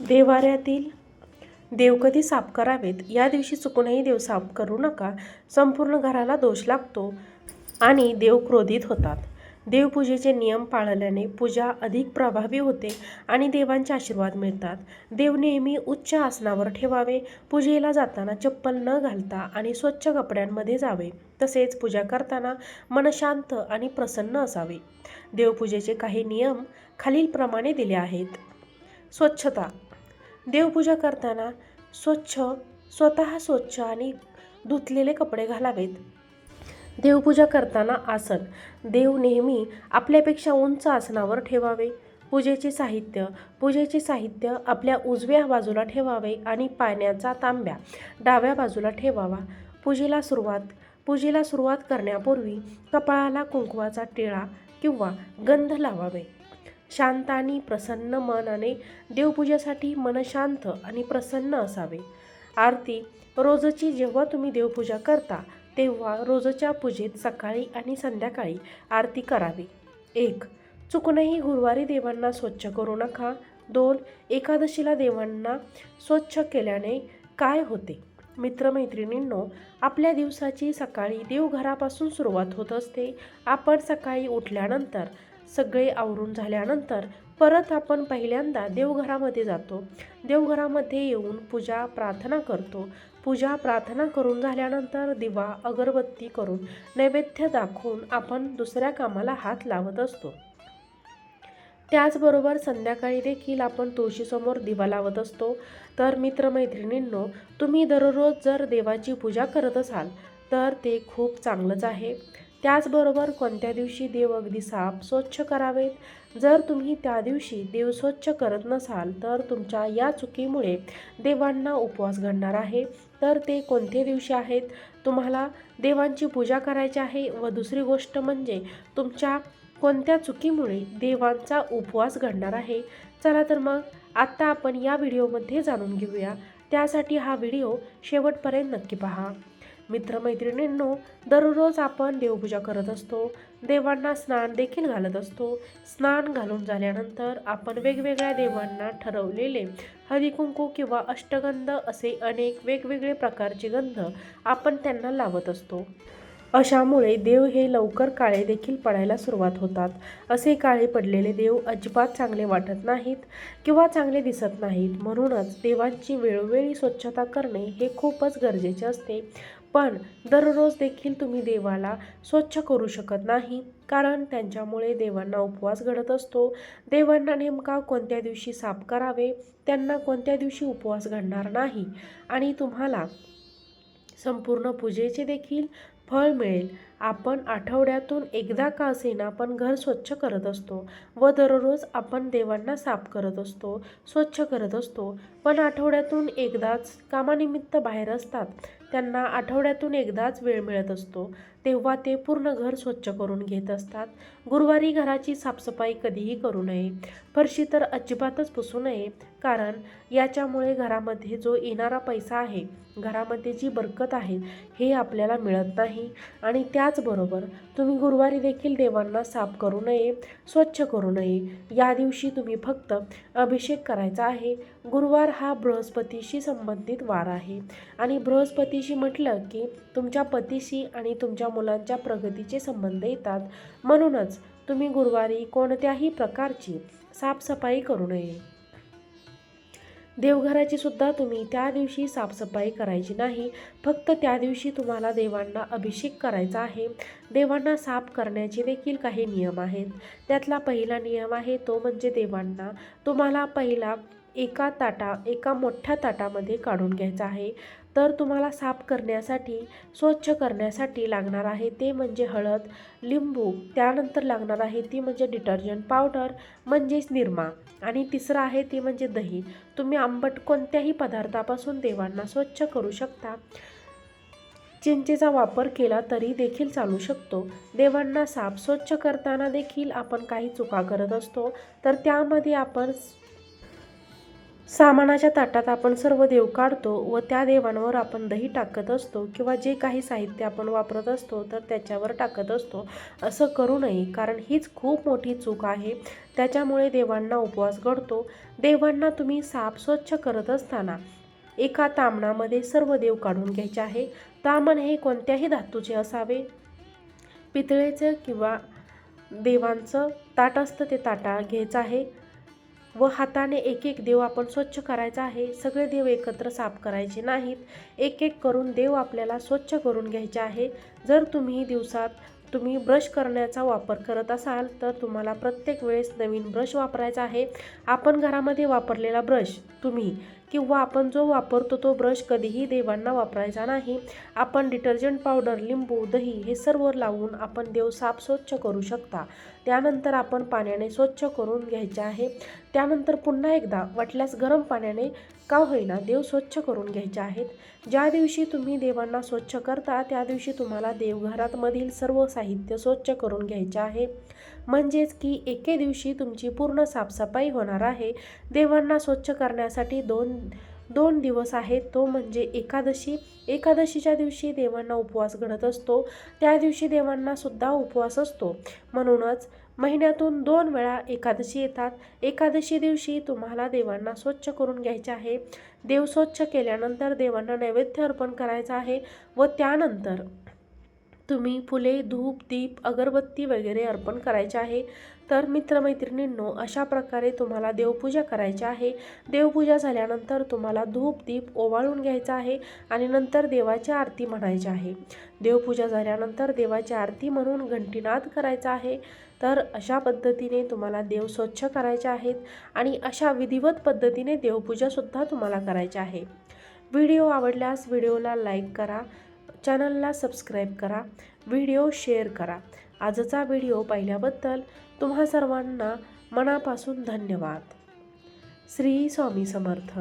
देवाऱ्यातील देव कधी साफ करावेत? या दिवशी चुकूनही देव साफ करू नका. संपूर्ण घराला दोष लागतो आणि देव क्रोधित होतात. देवपूजेचे नियम पाळल्याने पूजा अधिक प्रभावी होते आणि देवांचे आशीर्वाद मिळतात. देव नेहमी उच्च आसनावर ठेवावे. पूजेला जाताना चप्पल न घालता आणि स्वच्छ कपड्यांमध्ये जावे. तसेच पूजा करताना मन शांत आणि प्रसन्न असावे. देवपूजेचे काही नियम खालीलप्रमाणे दिले आहेत. स्वच्छता देवपूजा करताना स्वच्छ स्वतः स्वच्छ आणि धुतलेले कपडे घालावेत. देवपूजा करताना आसन. देव नेहमी आपल्यापेक्षा उंच आसनावर ठेवावे. पूजेचे साहित्य पूजेचे साहित्य आपल्या उजव्या बाजूला ठेवावे आणि पाण्याचा तांब्या डाव्या बाजूला ठेवावा. पूजेला सुरुवात पूजेला सुरुवात करण्यापूर्वी कपाळाला कुंकवाचा टिळा किंवा गंध लावावे. शांत आणि प्रसन्न मनाने देवपूजेसाठी मन शांत आणि प्रसन्न असावे. आरती रोजची जेव्हा तुम्ही देवपूजा करता तेव्हा रोजच्या पूजेत सकाळी आणि संध्याकाळी आरती करावी. एक चुकूनही गुरुवारी देवांना स्वच्छ करू नका. दोन एकादशीला देवांना स्वच्छ केल्याने काय होते? मित्रमैत्रिणींनो आपल्या दिवसाची सकाळी देवघरापासून सुरुवात होत असते. आपण सकाळी उठल्यानंतर सगळे आवरून झाल्यानंतर परत आपण पहिल्यांदा देवघरामध्ये जातो. देवघरामध्ये येऊन पूजा प्रार्थना करतो. पूजा प्रार्थना करून झाल्यानंतर दिवा अगरबत्ती करून नैवेद्य दाखवून आपण दुसऱ्या कामाला हात लावत असतो. त्याचबरोबर संध्याकाळी देखील आपण तुळशीसमोर दिवा लावत असतो. तर मित्रमैत्रिणींनो तुम्ही दररोज जर देवाची पूजा करत असाल तर ते खूप चांगलंच आहे. त्याचबरोबर कोणत्या दिवशी देव अगदी साफ स्वच्छ करावेत? जर तुम्ही त्या दिवशी देव स्वच्छ करत नसाल तर तुमच्या या चुकीमुळे देवांना उपवास घडणार आहे. तर ते कोणते दिवशी आहेत? तुम्हाला देवांची पूजा करायची आहे व दुसरी गोष्ट म्हणजे तुमच्या कोणत्या चुकीमुळे देवांचा उपवास घडणार आहे? चला तर मग आत्ता आपण या व्हिडिओमध्ये जाणून घेऊया. त्यासाठी हा व्हिडिओ शेवटपर्यंत नक्की पहा. मित्रमैत्रिणींनो दररोज आपण देवपूजा करत असतो. देवांना स्नान देखील घालत असतो. स्नान घालून झाल्यानंतर आपण वेगवेगळ्या देवांना ठरवलेले हरिकुंकू किंवा अष्टगंध असे अनेक वेगवेगळे प्रकारचे गंध आपण त्यांना लावत असतो. अशामुळे देव हे लवकर काळे देखील पडायला सुरुवात होतात. असे काळे पडलेले देव अजिबात चांगले वाटत नाहीत किंवा चांगले दिसत नाहीत. म्हणूनच देवांची वेळोवेळी स्वच्छता करणे हे खूपच गरजेचे असते. पण दररोज देखील तुम्ही देवाला स्वच्छ करू शकत नाही. कारण त्यांच्यामुळे देवांना उपवास घडत असतो. देवांना नेमका कोणत्या दिवशी साफ करावे? त्यांना कोणत्या दिवशी उपवास घडणार नाही? आणि तुम्हाला संपूर्ण पूजेचे देखील फळ मिळेल. आपण आठवड्यातून एकदा का असेना आपण घर स्वच्छ करत असतो व दररोज आपण देवांना साफ करत असतो स्वच्छ करत असतो. पण आठवड्यातून एकदाच कामानिमित्त बाहेर असतात. त्यांना आठवड्यातून एकदाच वेळ मिळत असतो. तेव्हा ते पूर्ण घर स्वच्छ करून घेत असतात. गुरुवारी घराची साफसफाई कधीही करू नये. फरशी तर अजिबातच पुसू नये. कारण याच्यामुळे घरामध्ये जो येणारा पैसा आहे घरामध्ये जी बरकत आहे हे आपल्याला मिळत नाही. आणि त्याचबरोबर तुम्ही गुरुवारी देखील देवांना साफ करू नये स्वच्छ करू नये. या दिवशी तुम्ही फक्त अभिषेक करायचा आहे. गुरुवार हा बृहस्पतीशी संबंधित वार आहे. आणि बृहस्पतीशी म्हटलं की तुमच्या पतीशी आणि तुमच्या मुलांच्या प्रगतीचे संबंध येतात. म्हणूनच तुम्ही गुरुवारी कोणत्याही प्रकारची साफसफाई करू नये. देवघराची सुद्धा तुम्ही त्या दिवशी साफसफाई करायची नाही. फक्त त्या दिवशी तुम्हाला देवांना अभिषेक करायचा आहे. देवांना साफ करण्याचे देखील काही नियम आहेत. त्यातला पहिला नियम आहे तो म्हणजे देवांना तुम्हाला पहिला एका ताटा एका मोठ्या ताटामध्ये काढून घ्यायचा आहे. तर तुम्हाला साफ करण्यासाठी स्वच्छ करण्यासाठी लागणार आहे ते म्हणजे हळद लिंबू त्यानंतर लागणार आहे ती म्हणजे डिटर्जंट पावडर म्हणजेच निरमा आणि तिसरं आहे ती म्हणजे दही. तुम्ही आंबट कोणत्याही पदार्थापासून देवांना स्वच्छ करू शकता. चिंचेचा वापर केला तरी देखील चालू शकतो. देवांना साफ स्वच्छ करताना देखील आपण काही चुका करत असतो. तर त्यामध्ये आपण सामानाच्या ताटात आपण सर्व देव काढतो व त्या देवांवर आपण दही टाकत असतो किंवा जे काही साहित्य आपण वापरत असतो तर त्याच्यावर टाकत असतो. असं करू नये कारण हीच खूप मोठी चूक आहे. त्याच्यामुळे देवांना उपवास घडतो. देवांना तुम्ही साफ स्वच्छ करत असताना एका तामणामध्ये सर्व देव काढून घ्यायचे आहे. तामण हे कोणत्याही धातूचे असावे. पितळेचं किंवा देवांचं ताट असतं ते ताटा घ्यायचं आहे. व हाताने एक एक देव आपण स्वच्छ करायचा आहे. सगळे देव एकत्र साफ करायचे नाहीत. एक एक करून देव आपल्याला स्वच्छ करून घ्यायचे आहे. जर तुम्ही दिवसात तुम्ही ब्रश करण्याचा वापर करत असाल तर तुम्हाला प्रत्येक वेळेस नवीन ब्रश वापरायचा आहे. आपण घरामध्ये वापरलेला ब्रश तुम्ही किंवा आपण जो वापरतो तो ब्रश कधीही देवांना वापरायचा नाही. आपण डिटर्जंट पावडर लिंबू दही हे सर्व लावून आपण देव साफ स्वच्छ करू शकता. त्यानंतर आपण पाण्याने स्वच्छ करून घ्यायचे आहे. त्यानंतर पुन्हा एकदा वाटल्यास गरम पाण्याने का होईना देव स्वच्छ करून घ्यायचे आहेत. ज्या दिवशी तुम्ही देवांना स्वच्छ करता त्या दिवशी तुम्हाला देवघरातमधील सर्व साहित्य स्वच्छ करून घ्यायचे आहे. म्हणजेच की एके दिवशी तुमची पूर्ण साफसफाई होणार आहे. देवांना स्वच्छ करण्यासाठी दोन दोन दिवस आहेत तो म्हणजे एकादशी. एकादशीच्या दिवशी देवांना उपवास घडत असतो. त्या दिवशी देवांना सुद्धा उपवास असतो. म्हणूनच महिन्यातून दोन वेळा एकादशी येतात. एकादशी दिवशी तुम्हाला देवांना स्वच्छ करून घ्यायचे आहे. देव स्वच्छ केल्यानंतर देवांना नैवेद्य अर्पण करायचं आहे व त्यानंतर तुम्ही फुले धूप दीप अगरबत्ती वगैरे अर्पण करायचे आहे. तर मित्रमैत्रिणींनो अशा प्रकारे तुम्हाला देवपूजा करायची आहे. देवपूजा झाल्यानंतर तुम्हाला धूप दीप ओवाळून घ्यायचा आहे आणि नंतर देवाची आरती म्हणायची आहे. देवपूजा झाल्यानंतर देवाची आरती म्हणून घंटीनाद करायचा आहे. तर अशा पद्धतीने तुम्हाला देव स्वच्छ करायचे आहेत आणि अशा विधिवत पद्धतीने देवपूजासुद्धा तुम्हाला करायची आहे. व्हिडिओ आवडल्यास व्हिडिओला लाईक करा चॅनलला सबस्क्राईब करा व्हिडिओ शेअर करा. आजचा व्हिडिओ पाहिल्याबद्दल तुम्हा सर्वांना मनापासून धन्यवाद. श्री स्वामी समर्थ.